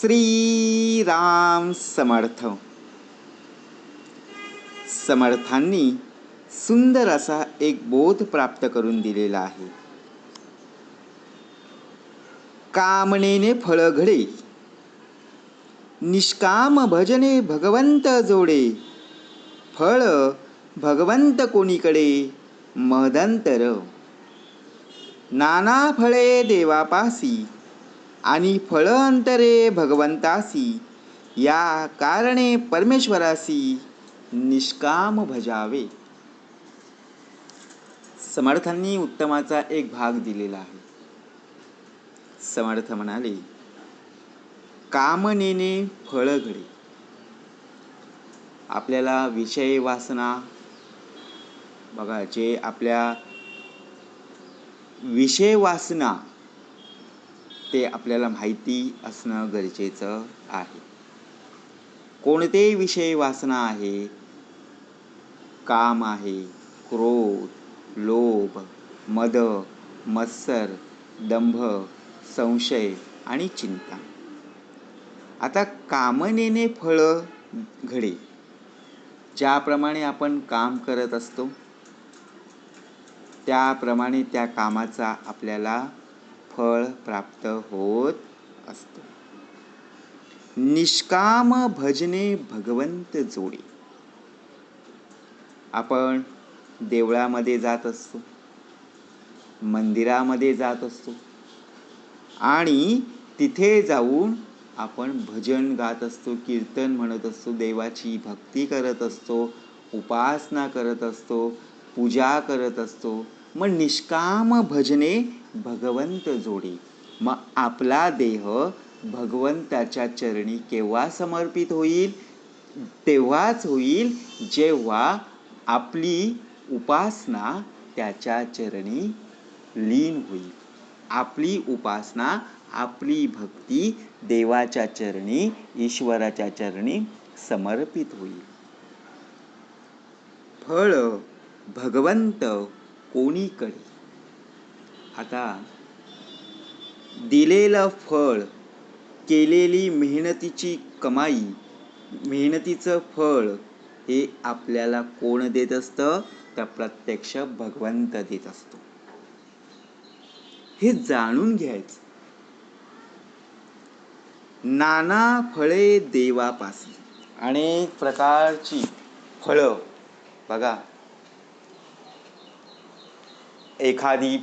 श्री राम समर्थ. समर्थांनी सुंदर असा एक बोध प्राप्त करून दिलेला आहे. कामनेने फळ घडे. निष्काम भजने भगवंत जोडे. फळ भगवंत कोणीकडे? मदंतर नाना फळे देवापासी. आणि फळ अंतरे भगवंतासी. या कारणे परमेश्वरासी निष्काम भजावे. समर्थांनी उत्तमाचा एक भाग दिलेला आहे. समर्थ म्हणाले कामनेने फळ घडे. आपल्याला विषय वासना बघा जे आपल्या विषय वासना ते आपल्याला माहिती असणं गरजेचं आहे. कोणते विषय वासना आहे काम आहे क्रोध लोभ मद मत्सर दंभ संशय आणि चिंता. आता कामनेने फळं घडे ज्याप्रमाणे आपण काम करत असतो त्याप्रमाणे त्या कामाचा आपल्याला फळ प्राप्त होत असतो. निष्काम भजने भगवंत जोडे. आपण देवळामध्ये जात असतो मंदिरामध्ये जात असतो आणि तिथे जाऊन आपण भजन गात असतो कीर्तन म्हणत असतो देवाची भक्ती करत असतो उपासना करत असतो पूजा करत असतो मग निष्काम भजने भगवंत जोडे. मग आपला देह भगवंताच्या चरणी केव्हा समर्पित होईल? तेव्हाच होईल जेव्हा आपली उपासना त्याच्या चरणी लीन होईल. आपली उपासना आपली भक्ती देवाच्या चरणी ईश्वराच्या चरणी समर्पित होईल. फळ भगवंत कोणीकडे आता दिलेलं फळ केलेली मेहनतीची कमाई मेहनतीचं फळ हे आपल्याला कोण देत असतं? तर प्रत्यक्ष भगवंत देत असतो. हे जाणून घ्यायचं. नाना फळे देवापासी अनेक प्रकारची फळं. बघा एखादी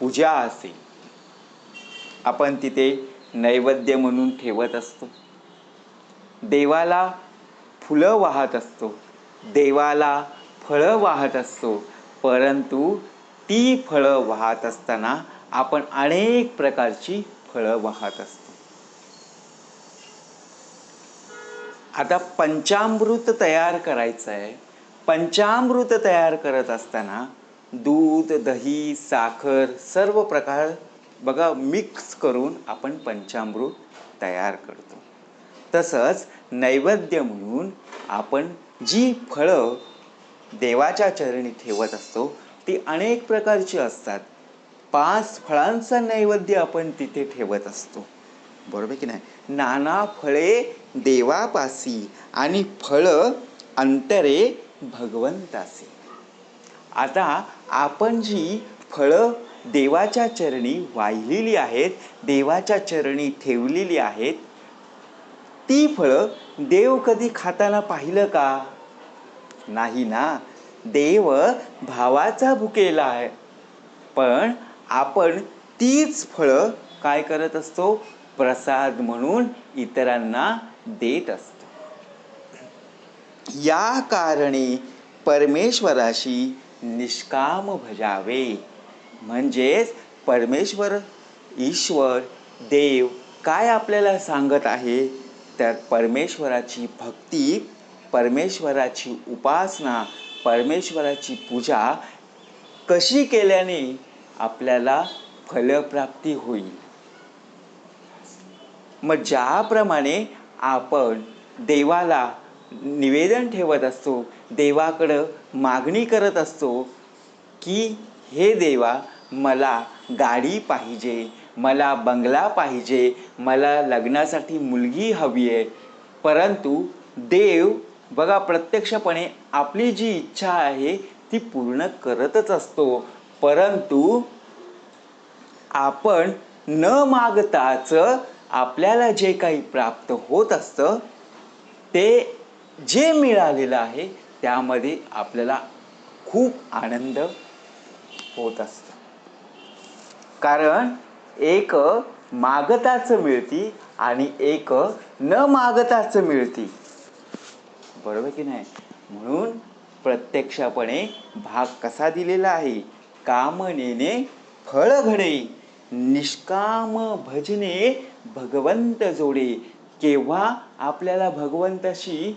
पूजा असेल आपण तिथे नैवेद्य म्हणून ठेवत असतो. देवाला फुलं वाहत असतो देवाला फळं वाहत असतो परंतु ती फळं वाहत असताना आपण अनेक प्रकारची फळं वाहत असतो. आता पंचामृत तयार करायचं आहे पंचामृत तयार करत असताना दूध दही साखर सर्व प्रकार बघा मिक्स करून आपण पंचामृत तयार करतो. तसंच नैवेद्य म्हणून आपण जी फळं देवाच्या चरणी ठेवत असतो ती अनेक प्रकारची असतात. पाच फळांचा नैवेद्य आपण तिथे ठेवत असतो. बरोबर की नाही? नाना फळे देवापासी आणि फळं अंतरे भगवंतासी. आता आपण जी फळं देवाच्या चरणी वाहिलेली आहेत देवाच्या चरणी ठेवलेली आहेत ती फळं देव कधी खाताना पाहिलं का? नाही ना. देव भावाचा भुकेला आहे. पण आपण तीच फळं काय करत असतो? प्रसाद म्हणून इतरांना देत असतो. या कारणे परमेश्वराशी निष्काम भजावे. म्हणजेच परमेश्वर ईश्वर देव काय आपल्याला सांगत आहे? तर परमेश्वराची भक्ती परमेश्वराची उपासना परमेश्वराची पूजा कशी केल्याने आपल्याला फलप्राप्ती होईल? मग ज्याप्रमाणे आपण देवाला निवेदन ठेवत असतो देवाकडं मागणी करत असतो की हे देवा मला गाडी पाहिजे मला बंगला पाहिजे मला लग्नासाठी मुलगी हवी आहे. परंतु देव बघा प्रत्यक्षपणे आपली जी इच्छा आहे ती पूर्ण करतच असतो. परंतु आपण न मागताच आपल्याला जे काही प्राप्त होत असतं ते जे मिळालेलं आहे त्यामध्ये आपल्याला खूप आनंद होत असतो. कारण एक मागताच मिळती आणि एक न मागताच मिळती. बरोबर की नाही? म्हणून प्रत्यक्षपणे भाग कसा दिलेला आहे? कामनेने फळ घडे निष्काम भजने भगवंत जोडे. केव्हा आपल्याला भगवंताशी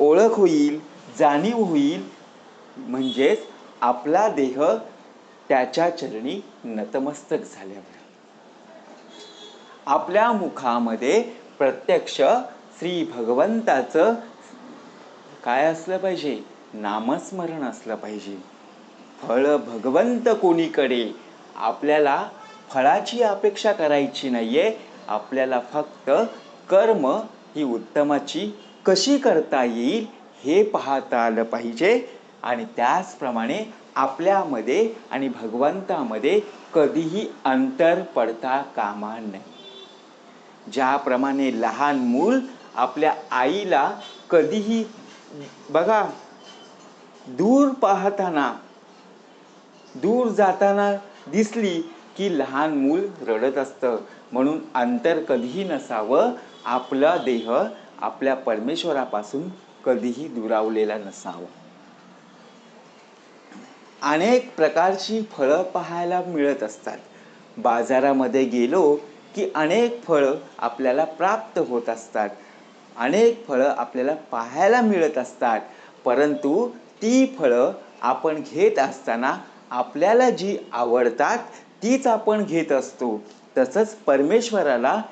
ओळख होईल जाणीव होईल. म्हणजेच आपला देह त्याच्या चरणी नतमस्तक झाल्यावर. आपल्या मुखामध्ये प्रत्यक्ष श्री भगवंताचं काय असलं पाहिजे? नामस्मरण असलं पाहिजे. फळ भगवंत कोणीकडे? आपल्याला फळाची अपेक्षा करायची नाहीये. आपल्याला फक्त कर्म ही उत्तमाची कशी करता येईल हे पाहता आलं पाहिजे. आणि त्याचप्रमाणे आपल्यामध्ये आणि भगवंतामध्ये कधीही अंतर पडता कामा नये. ज्याप्रमाणे लहान मूल आपल्या आईला कधीही बघा दूर पाहताना दूर जाताना दिसली की लहान मूल रडत असतं. म्हणून अंतर कधीही नसावं. आपला देह आपल्या परमेश्वरापासून कधीही दुरावलेला नसावा. अनेक प्रकारची फळं पाहायला मिळत असतात. बाजारामध्ये गेलो की अनेक फळं आपल्याला प्राप्त होत असतात. अनेक फळं आपल्याला पाहायला मिळत असतात. परंतु ती फळं आपण घेत असताना आपल्याला जी आवडतात तीच आपण घेत असतो. तसंच परमेश्वराला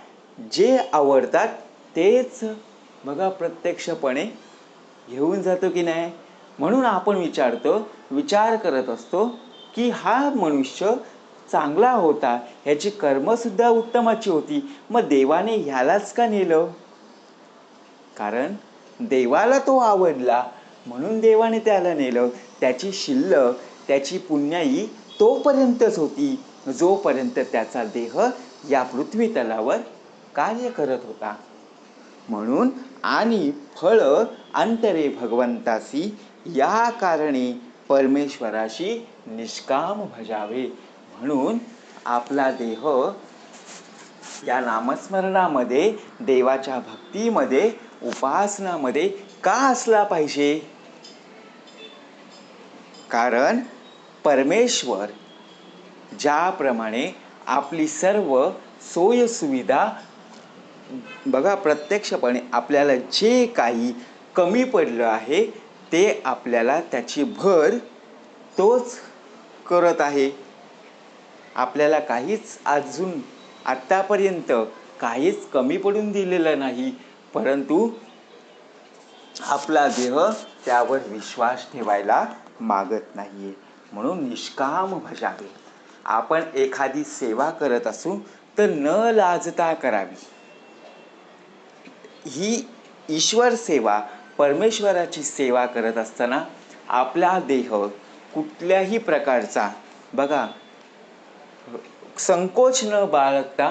जे आवडतात तेच बघा प्रत्यक्षपणे घेऊन जातो की नाही? म्हणून आपण विचारतो विचार करत असतो की हा मनुष्य चांगला होता ह्याची कर्मसुद्धा उत्तमाची होती. मग देवाने ह्यालाच का नेलं? कारण देवाला तो आवडला. म्हणून देवाने त्याला नेलं. त्याची शिल्लक त्याची पुण्याई तोपर्यंतच होती जोपर्यंत त्याचा देह या पृथ्वी तलावर कार्य करत होता. म्हणून आणि फळ अंतरे भगवंतासी या कारणे परमेश्वराशी निष्काम भजावे. म्हणून आपला देह या नामस्मरणामध्ये देवाच्या भक्तीमध्ये उपासनामध्ये का असला पाहिजे? कारण परमेश्वर ज्याप्रमाणे आपली सर्व सोयसुविधा बघा प्रत्यक्षपणे आपल्याला जे काही कमी पडलं आहे ते आपल्याला त्याची भर तोच करत आहे. आपल्याला काहीच अजून आत्तापर्यंत काहीच कमी पडून दिलेलं नाही परंतु आपला देह त्यावर विश्वास ठेवायला मागत नाहीये. म्हणून निष्काम भजावे. आपण एखादी सेवा करत असू तर न लाजता करावी. ही ईश्वर सेवा परमेश्वराची सेवा करत असताना आपला देह कुठल्याही प्रकारचा बघा संकोच न बाळगता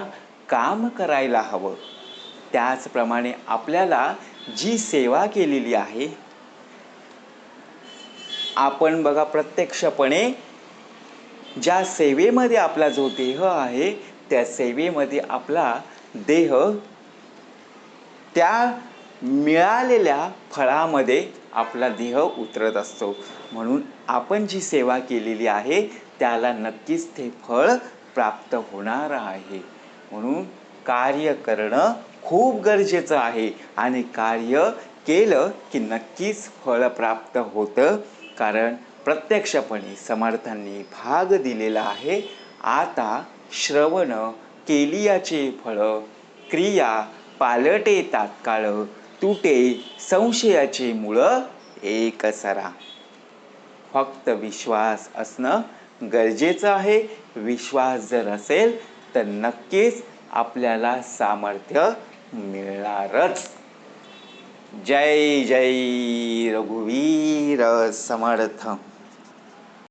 काम करायला हवं. त्याचप्रमाणे आपल्याला जी सेवा केलेली आहे आपण बघा प्रत्यक्षपणे ज्या सेवेमध्ये आपला जो देह आहे त्या सेवेमध्ये आपला देह त्या मिळालेल्या फळामध्ये आपला देह उतरत असतो. म्हणून आपण जी सेवा केलेली आहे त्याला नक्कीच ते फळ प्राप्त होणार आहे. म्हणून कार्य करणं खूप गरजेचं आहे आणि कार्य केलं की नक्कीच फळ प्राप्त होतं. कारण प्रत्यक्षपणे समर्थांनी भाग दिलेला आहे. आता श्रवण केलियाचे फळ क्रिया पालटे तात्काळ तुटे संशयाचे मुळं एक सरा. फक्त विश्वास असणं गरजेचं आहे. विश्वास जर असेल तर नक्कीच आपल्याला सामर्थ्य मिळणारच. जय जय रघुवीर समर्थ.